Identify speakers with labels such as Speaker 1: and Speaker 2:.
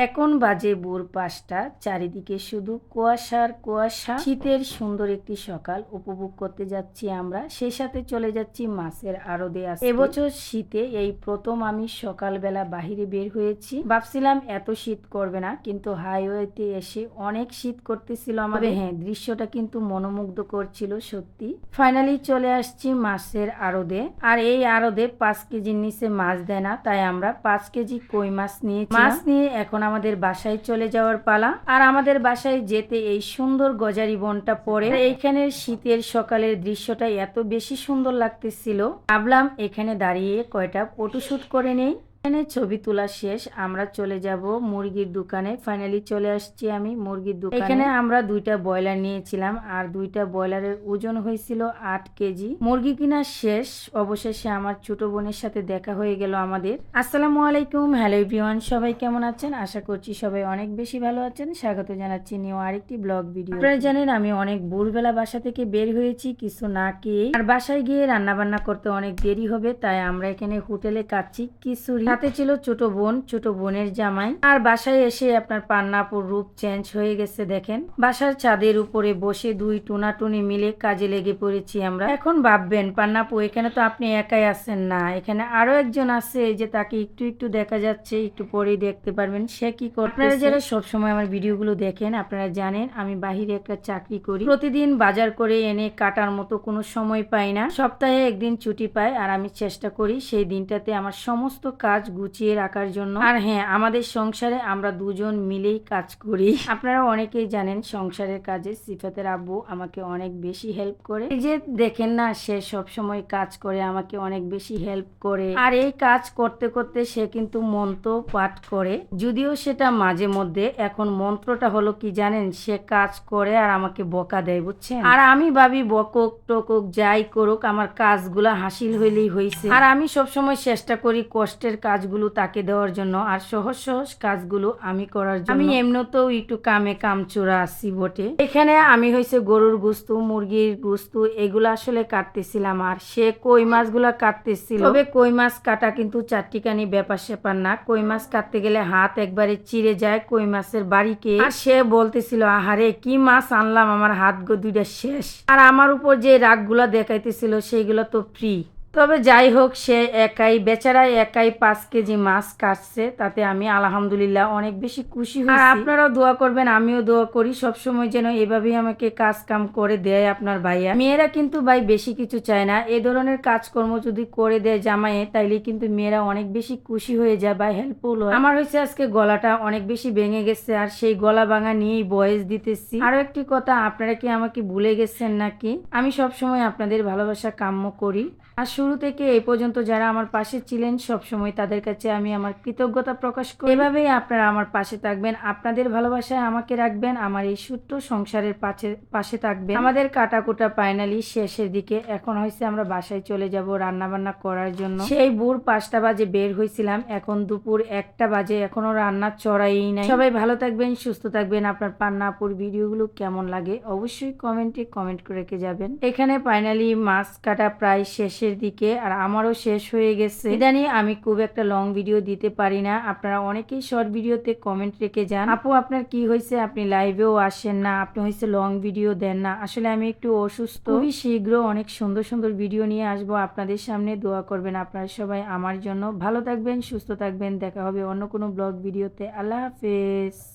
Speaker 1: এখন বাজে ভোর পাঁচটা, চারিদিকে শুধু কুয়াশার কুয়াশা। শীতের সুন্দর একটি সকাল উপভোগ করতে যাচ্ছি আমরা। সেই সাথে চলে যাচ্ছি মাছের আড়দে এবছর শীতে এই প্রথম আমি সকালবেলা বাহিরে বের হয়েছি। ভাবছিলাম এত শীত করবে না, কিন্তু হাইওয়েতে এসে অনেক শীত করতেছিল আমাদের। হ্যাঁ দৃশ্যটা কিন্তু মনোমুগ্ধ করছিল সত্যি। ফাইনালি চলে আসছি মাছের আড়দে। আর এই আড়দে পাঁচ কেজির নিচে মাছ দেয় না, তাই আমরা পাঁচ কেজি কই মাছ নিয়ে মাছ নিয়ে এখন আমাদের বাসায় চলে যাওয়ার পালা। আর আমাদের বাসায় যেতে এই সুন্দর গজারি বনটা পড়ে আর এইখানের শীতের সকালের দৃশ্যটা এত বেশি সুন্দর লাগতেছিল। ভাবলাম এখানে দাঁড়িয়ে কয়টা ফটোশুট করে নেই। এখানে ছবি তোলা শেষ, আমরা চলে যাব মুরগির দোকানে। ফাইনালি চলে আসছি আমি মুরগির দোকানে। এখানে আমরা দুইটা ব্রয়লার নিয়েছিলাম, আর দুইটা ব্রয়লারের ওজন হয়েছিল আট কেজি। মুরগি কিনা শেষ, অবশেষে আমার ছোট বোনের সাথে দেখা হয়ে গেল আমাদের। আসসালামু আলাইকুম, হ্যালো এভরিওয়ান, সবাই কেমন আছেন? আশা করছি সবাই অনেক বেশি ভালো আছেন। স্বাগত জানাচ্ছি নিউ আরেকটি ব্লগ ভিডিও আপনারা জানেন আমি অনেক ভোরবেলা বাসা থেকে বের হয়েছি, কিছু না খেয়ে আর বাসায় গিয়ে রান্না বান্না করতে অনেক দেরি হবে, তাই আমরা এখানে হোটেলে কাচ্ছি খিচুড়ি। সাথে ছিল ছোট বোন, ছোট বোনের জামাই। আর বাসায় এসে আপনার পান্নাপুর রূপ চেঞ্জ হয়ে গেছে দেখেন। বাসার ছাদের উপরে বসে দুই টুনাটুনি মিলে কাজে লেগে পড়েছি আমরা। এখন ভাববেন, পান্নাপু, এখানে তো আপনি একাই আছেন না। এখানে আরও একজন আছে যে তাকে একটু একটু দেখা যাচ্ছে, একটু পরেই দেখতে পারবেন। সে কি করে আপনারা যারা সবসময় আমার ভিডিওগুলো দেখেন, আপনারা জানেন আমি বাহিরে একটা চাকরি করি। প্রতিদিন বাজার করে এনে কাটার মতো কোনো সময় পাই না। সপ্তাহে একদিন ছুটি পাই আর আমি চেষ্টা করি সেই দিনটাতে আমার সমস্ত কাজ গুছিয়ে রাখার জন্য। আর হ্যাঁ আমাদের সংসারে আমরা দুজন মিলেই কাজ করি। আপনারা অনেকেই জানেন, সংসারের কাজে সিফাতের আব্বু আমাকে অনেক বেশি হেল্প করে। যে দেখেন না, সে সব সময় কাজ করে, আমাকে অনেক বেশি হেল্প করে। আর এই কাজ করতে করতে সে কিন্তু মন্ত্র পাঠ করে। যদিও সেটা মাঝে মধ্যে, এখন মন্ত্রটা হলো কি জানেন, সে কাজ করে আর আমাকে বকা দেয়, বুঝছেন? আর আমি ভাবি, বকক, টকক, যাই করুক, আমার কাজগুলা হাসিল হইলেই হয়েছে আর আমি সবসময় চেষ্টা করি কষ্টের কাজগুলো তাকে দেওয়ার জন্য আর সহজ সহজ কাজগুলো আমি করার জন্য। আমি এমনিতেও একটু কামে কামচোরা আছি বটে। এখানে আমি হয়েছে গরুর গুস্তু, মুরগির গুস্তু, এগুলো আসলে কাটতেছিলাম আর সে কই মাছগুলা কাটতেছিল। তবে কই মাছ কাটা কিন্তু চারটিখানি ব্যাপার স্যাপার না। কই মাছ কাটতে গেলে হাত একবারে চিড়ে যায় কই মাছের বাড়িকে। আর সে বলতেছিল, আহারে, কি মাছ আনলাম? আমার হাত গো দুইটা শেষ। আর আমার উপর যে রাগগুলা দেখাইতেছিল, সেইগুলো তো ফ্রি তবে যাই হোক সে একাই বেচারাই একাই পাঁচ কেজি মাছ কাটছে তাতে আমি আলহামদুলিল্লাহ অনেক বেশি খুশি হই আপনারাও দোয়া করবেন আমিও দোয়া করি সব সময় যেন এভাবেই আমাকে কাজ কাম করে দেয় আপনার ভাইয়া। মেয়েরা কিন্তু ভাই বেশি কিছু চায় না এ ধরনের কাজকর্ম যদি করে দেয় জামাইয়ে তাইলে কিন্তু মেয়েরা অনেক বেশি খুশি হয়ে যায় বা হেল্পফুল হয়। আমার হয়েছে আজকে গলাটা অনেক বেশি ভেঙে গেছে আর সেই গলা ভাঙা নিয়েই বয়স দিতেছি। আরও একটি কথা আপনারা কি আমাকে ভুলে গেছেন নাকি? আমি সব সময় আপনাদের ভালোবাসা কাম্য করি। আর শুরু থেকে এই পর্যন্ত যারা আমার পাশে ছিলেন সব সময় তাদের কাছে আমি আমার কৃতজ্ঞতা প্রকাশ করি। এভাবেই আপনারা আমার পাশে থাকবেন, আপনাদের ভালোবাসায় আমাকে রাখবেন, আমার এই সূত্র সংসারের পাশে পাশে থাকবেন। আমাদের কাটাকুটা ফাইনালি শেষের দিকে, এখন হয়েছে আমরা বাসায় চলে যাব রান্না বান্না করার জন্য। সেই ভোর পাঁচটা বাজে বের হয়েছিলাম, এখন দুপুর একটা বাজে, এখনও রান্না চড়াই নাই। সবাই ভালো থাকবেন, সুস্থ থাকবেন, আপনার পান্নাপুর ভিডিওগুলো কেমন লাগে অবশ্যই কমেন্টে কমেন্ট করে রেখে যাবেন। এখানে ফাইনালি মাছ কাটা প্রায় শেষের দিকে আর আমারও শেষ হয়ে গেছে। ইদানি আমি খুব একটা লং ভিডিও দিতে পারি না। আপনারা অনেকেই শর্ট ভিডিওতে কমেন্ট রেখে যান। আপু, আপনার কি হয়েছে? আপনি লাইভেও আসেন না। আপনি হয়েছে লং ভিডিও দেন না। আসলে আমি একটু অসুস্থ। খুবই শীঘ্র অনেক সুন্দর সুন্দর ভিডিও নিয়ে আসব। আপনাদের সামনে দোয়া করবেন আপনারা সবাই আমার জন্য। ভালো থাকবেন, সুস্থ থাকবেন। দেখা হবে অন্য কোনো ব্লগ ভিডিওতে আল্লাহ হাফেজ।